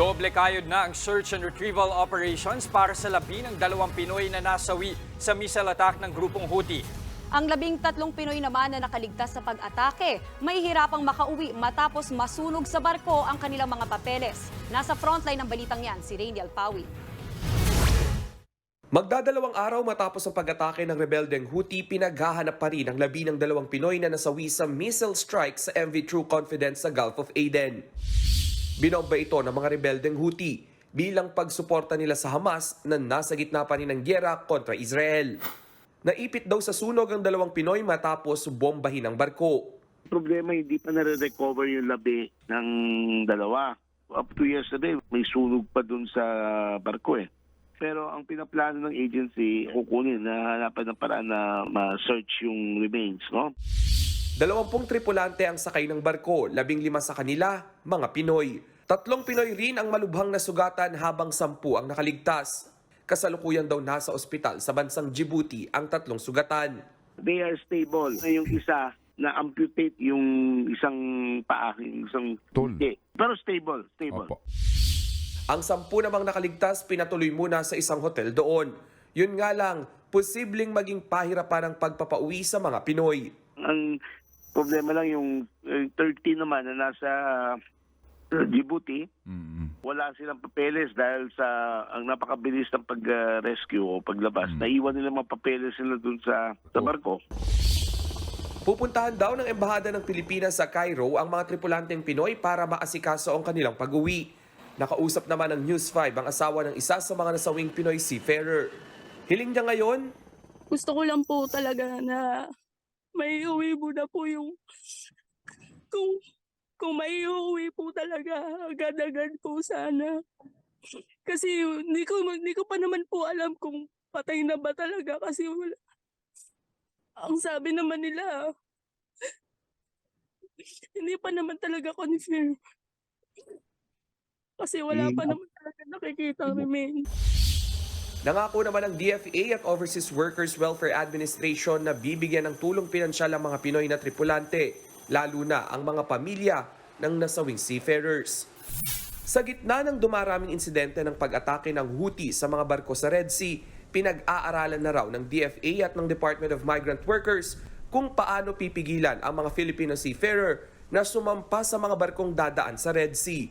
Doble kayod na ang search and retrieval operations para sa labi ng dalawang Pinoy na nasawi sa missile attack ng grupong Houthi. Ang labing tatlong Pinoy naman na nakaligtas sa pag-atake, may hirapang makauwi matapos masunog sa barko ang kanilang mga papeles. Nasa frontline ng balitang yan, si Rainiel Pawi. Magdadalawang araw matapos ang pag-atake ng rebeldeng Houthi, pinaghahanap pa rin ang labi ng dalawang Pinoy na nasawi sa missile strike sa MV True Confidence sa Gulf of Aden. Binomba ito ng mga rebeldeng Houthi bilang pagsuporta nila sa Hamas na nasa gitna pa rin ng gyera kontra Israel. Naipit daw sa sunog ang dalawang Pinoy matapos bombahin ang barko. problema hindi pa nare-recover yung labi ng dalawa. Up to yesterday, may sunog pa dun sa barko eh. Pero ang pinaplano ng agency, kukunin na hanapan ng paraan na ma-search yung remains, no? Dalawampung tripulante ang sakay ng barko, labing lima sa kanila, mga Pinoy. Tatlong Pinoy rin ang malubhang nasugatan habang sampu ang nakaligtas. Kasalukuyan daw nasa ospital sa bansang Djibouti ang tatlong sugatan. They are stable. Yung isa, na-amputate yung isang paa, yung isang Tol. Pero stable, stable. Opo. Ang sampu namang nakaligtas pinatuloy muna sa isang hotel doon. Yun nga lang, posibleng maging pahirapan ang pagpapauwi sa mga Pinoy. Ang problema lang yung eh, 13 naman na nasa Djibouti, Mm-mm. wala silang papeles dahil sa ang napakabilis ng pag-rescue o paglabas. Mm. Naiwan nila mga papeles nila dun sa, sa barko. Pupuntahan daw ng Embahada ng Pilipinas sa Cairo ang mga tripulanteng Pinoy para maasikaso ang kanilang pag-uwi. Nakausap naman ng News 5 ang asawa ng isa sa mga nasawing Pinoy seafarer. Hiling niya ngayon, gusto ko lang po talaga na may uwi mo na po yung may uwi po talaga agad-agad po sana. Kasi hindi ko hindi ko pa naman po alam kung patay na ba talaga kasi wala. Ang sabi naman nila hindi pa naman talaga confirm. Kasi wala pa naman talaga nakikita remain. Nangako naman ng DFA at Overseas Workers Welfare Administration na bibigyan ng tulong pinansyal ang mga Pinoy na tripulante, lalo na ang mga pamilya ng nasawing seafarers. Sa gitna ng dumaraming insidente ng pag-atake ng Houthi sa mga barko sa Red Sea, pinag-aaralan na raw ng DFA at ng Department of Migrant Workers kung paano pipigilan ang mga Filipino seafarer na sumampa sa mga barkong dadaan sa Red Sea.